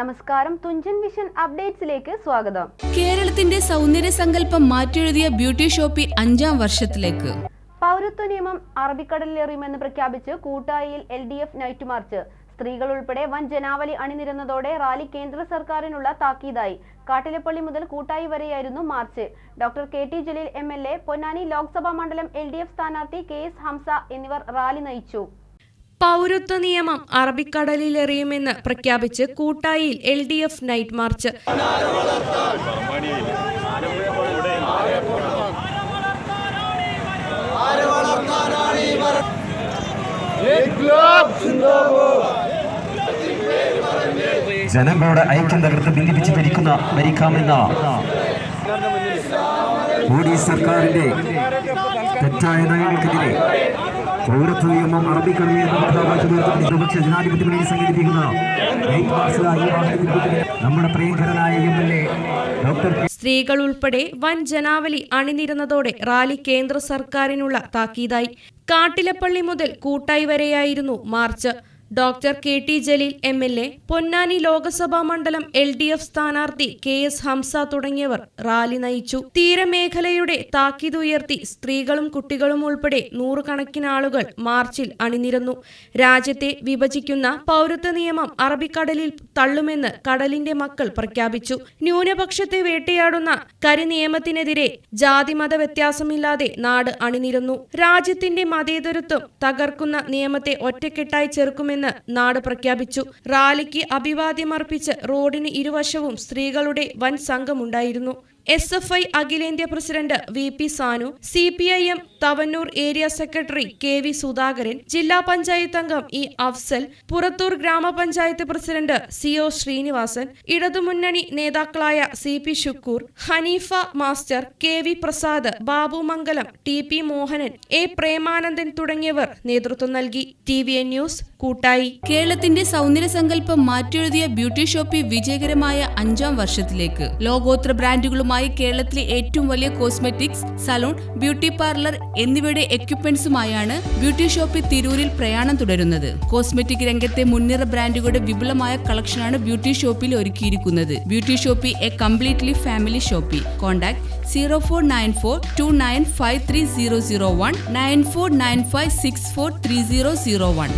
നമസ്കാരം. തുഞ്ചൻ മിഷൻ അപ്ഡേറ്റ്സിലേക്ക് സ്വാഗതം. കേരളത്തിന്റെ സൗന്ദര്യ സങ്കല്പം മാറ്റിയെഴുതിയ ബ്യൂട്ടി ഷോപ്പി അഞ്ചാം വർഷത്തിലേക്ക്. പൗരത്വ നിയമം അറബിക്കടലിലെറിയുമെന്ന് പ്രഖ്യാപിച്ച് കൂട്ടായിയിൽ L D F night march. സ്ത്രീകൾ ഉൾപ്പെടെ വൻ ജനാവലി അണിനിരന്നതോടെ റാലി കേന്ദ്ര സർക്കാരിനുള്ള താക്കീതായി. കാട്ടിലപ്പള്ളി മുതൽ കൂട്ടായി വരെയായിരുന്നു march. Doctor K T Jaleel M L A Ponnani Lok Sabha മണ്ഡലം എൽ ഡി എഫ് സ്ഥാനാർത്ഥി കെ എസ് ഹംസ എന്നിവർ റാലി നയിച്ചു. പൗരത്വ നിയമം അറബിക്കടലിലെറിയുമെന്ന് പ്രഖ്യാപിച്ച് കൂട്ടായിയിൽ L D F night march. ജനങ്ങളുടെ ഐക്യം തകർത്ത് ഭിന്നിപ്പിച്ച് ഭരിക്കുന്ന ഭരിക്കാമെന്ന മോഡി സർക്കാരിന്റെ തെറ്റായ നയങ്ങൾക്കെതിരെ പൗരത്വ നിയമം ഉയർത്തി ഇടതുപക്ഷ ജനാധിപത്യ മുന്നണി സംഘടിപ്പിക്കുന്ന ഈ വാഹനത്തിൽ നമ്മുടെ പ്രിയങ്കരനായ എം എൽ ഡോക്ടർ സ്ത്രീകൾ ഉൾപ്പെടെ വൻ ജനാവലി അണിനിരന്നതോടെ റാലി കേന്ദ്ര സർക്കാരിനുള്ള താക്കീതായി. കാട്ടിലപ്പള്ളി മുതൽ കൂട്ടായി വരെയായിരുന്നു march. Doctor K T Jaleel M L A Ponnani Lok Sabha മണ്ഡലം എൽ ഡി എഫ് സ്ഥാനാർത്ഥി കെ എസ് ഹംസ തുടങ്ങിയവർ റാലി നയിച്ചു. തീരമേഖലയുടെ താക്കീതുയർത്തി സ്ത്രീകളും കുട്ടികളും ഉൾപ്പെടെ നൂറുകണക്കിന് ആളുകൾ മാർച്ചിൽ അണിനിരന്നു. രാജ്യത്തെ വിഭജിക്കുന്ന പൗരത്വ നിയമം അറബിക്കടലിൽ തള്ളുമെന്ന് കടലിന്റെ മക്കൾ പ്രഖ്യാപിച്ചു. ന്യൂനപക്ഷത്തെ വേട്ടയാടുന്ന കരിനിയമത്തിനെതിരെ ജാതിമത വ്യത്യാസമില്ലാതെ നാട് അണിനിരന്നു. രാജ്യത്തിന്റെ മതേതരത്വം തകർക്കുന്ന നിയമത്തെ ഒറ്റക്കെട്ടായി ചെറുക്കുമെന്ന് നാട് പ്രഖ്യാപിച്ചു. റാലിക്ക് അഭിവാദ്യമർപ്പിച്ച് റോഡിന് ഇരുവശവും സ്ത്രീകളുടെ വൻ സംഘമുണ്ടായിരുന്നു. എസ് എഫ് ഐ അഖിലേന്ത്യാ president V P Sanu C P I M Thavanur area secretary K V Sudhakaran ജില്ലാ പഞ്ചായത്ത് അംഗം ഇ അഫ്സൽ പുറത്തൂർ ഗ്രാമപഞ്ചായത്ത് പ്രസിഡന്റ് സി ഒ ശ്രീനിവാസൻ ഇടതുമുന്നണി നേതാക്കളായ C P Shukkur Haneefa master K V Prasad Babu Mangalam T P Mohanan A Premanandan തുടങ്ങിയവർ നേതൃത്വം നൽകി. T V N news കൂട്ടായി. കേരളത്തിന്റെ സൗന്ദര്യ സങ്കല്പം മാറ്റിയെഴുതിയ ബ്യൂട്ടി ഷോപ്പി വിജയകരമായ അഞ്ചാം വർഷത്തിലേക്ക്. ലോകോത്തര ബ്രാൻഡുകളുമായി കേരളത്തിലെ ഏറ്റവും വലിയ കോസ്മെറ്റിക്സ് സലൂൺ ബ്യൂട്ടി പാർലർ എന്നിവയുടെ എക്യുപ്മെന്റ്സുമായാണ് ബ്യൂട്ടി ഷോപ്പിൽ തിരൂരിൽ പ്രയാണം തുടരുന്നത്. കോസ്മെറ്റിക് രംഗത്തെ മുൻനിര ബ്രാൻഡുകളുടെ വിപുലമായ കളക്ഷനാണ് ബ്യൂട്ടി ഷോപ്പിൽ ഒരുക്കിയിരിക്കുന്നത്. Beauty shoppe a completely family shoppe contact zero four nine four two nine five three zero zero one nine four nine five six four three zero zero one.